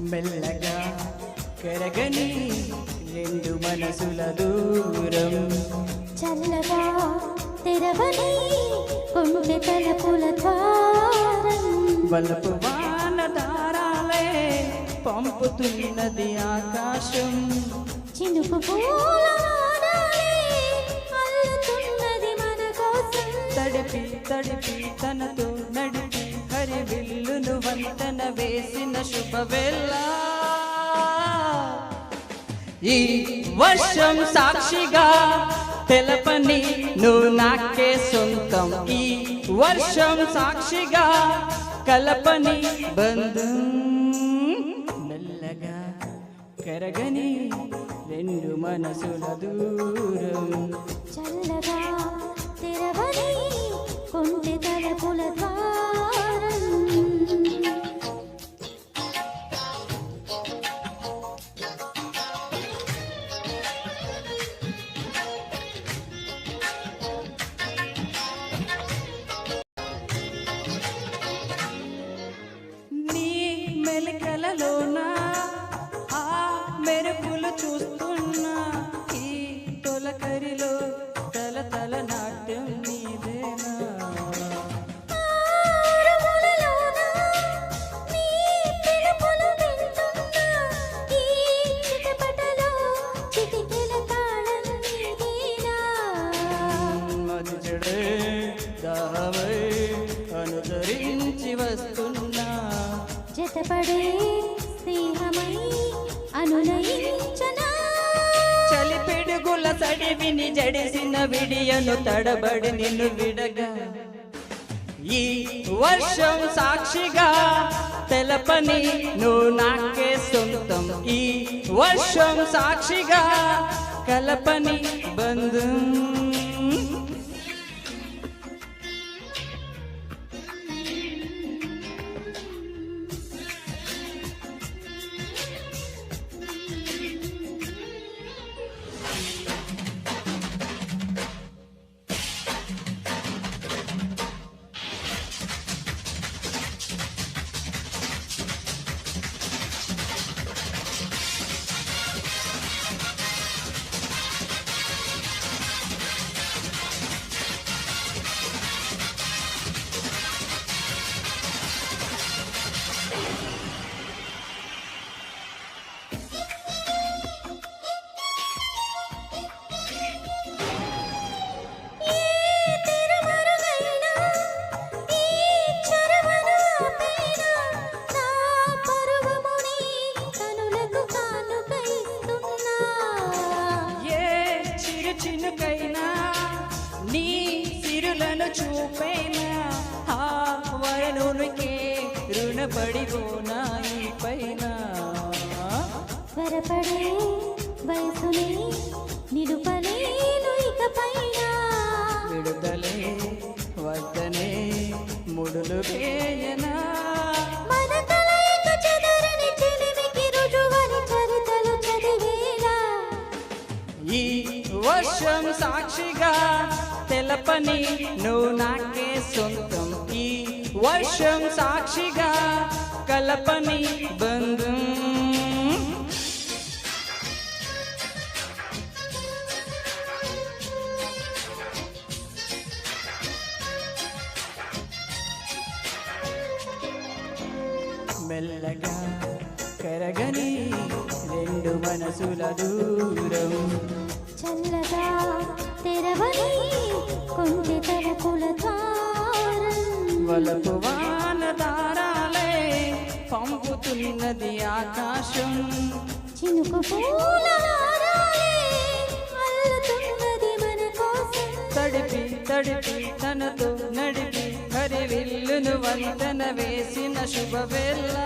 మెల్లగా కరగని రెండు మనసుల దూరం. చల్లగా తెరవని కొండె తలపుల ద్వారం. వలపు వాన దారాలే పంపుతున్నది ఆకాశం. చినుకు పూల తడిపి తడిపి శుభవేళ. ఈ వర్షం సాక్షిగా తెలపని నువ్వు నాకే సొంతం. ఈ వర్షం సాక్షిగా కలపని బంధం మెల్లగా కరగని రెండు మనసుల దూరం. చల్లగా తెరవని తలపుల ద్వారం. మెరుపులు చూస్తున్నా. ఈ తొలకరిలో తల తల నాట్యం నీదేనా? ఆరుమూలలోన? నీ పిలుపులు చలిపిడుగుల సడివిని జడిసిన విడియను తడబడి నిన్ను విడగా. ఈ వర్షం సాక్షిగా తెలపని నువ్వు నాకే సొంతం. ఈ వర్షం సాక్షిగా కలపని బంధం చూపైనా? ఆ వరనునికే రుణపడిపోనా ఈ పైన? త్వరపడే వయసుని నిలుపలేను ఇక పైన విడుదలే వద్దనే ముడులు వేయనా? ఈ వర్షం సాక్షిగా తెలపని నువ్వు నాకే సొంతం. ఈ వర్షం సాక్షిగా కలపని బంధం. మెల్లగా కరగని రెండు మనసుల దూరం. చల్లగా తెరవని తలపుల ద్వారం వలపు వాన దారాలే పంపుతున్నది ఆకాశం. చినుకు పూల తడిపి తడిపి తనతో నడిపి హరి విల్లును వందన వేసిన శుభవేళ.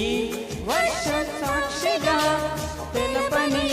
ఈ వర్షం సాక్షిగా తెలపని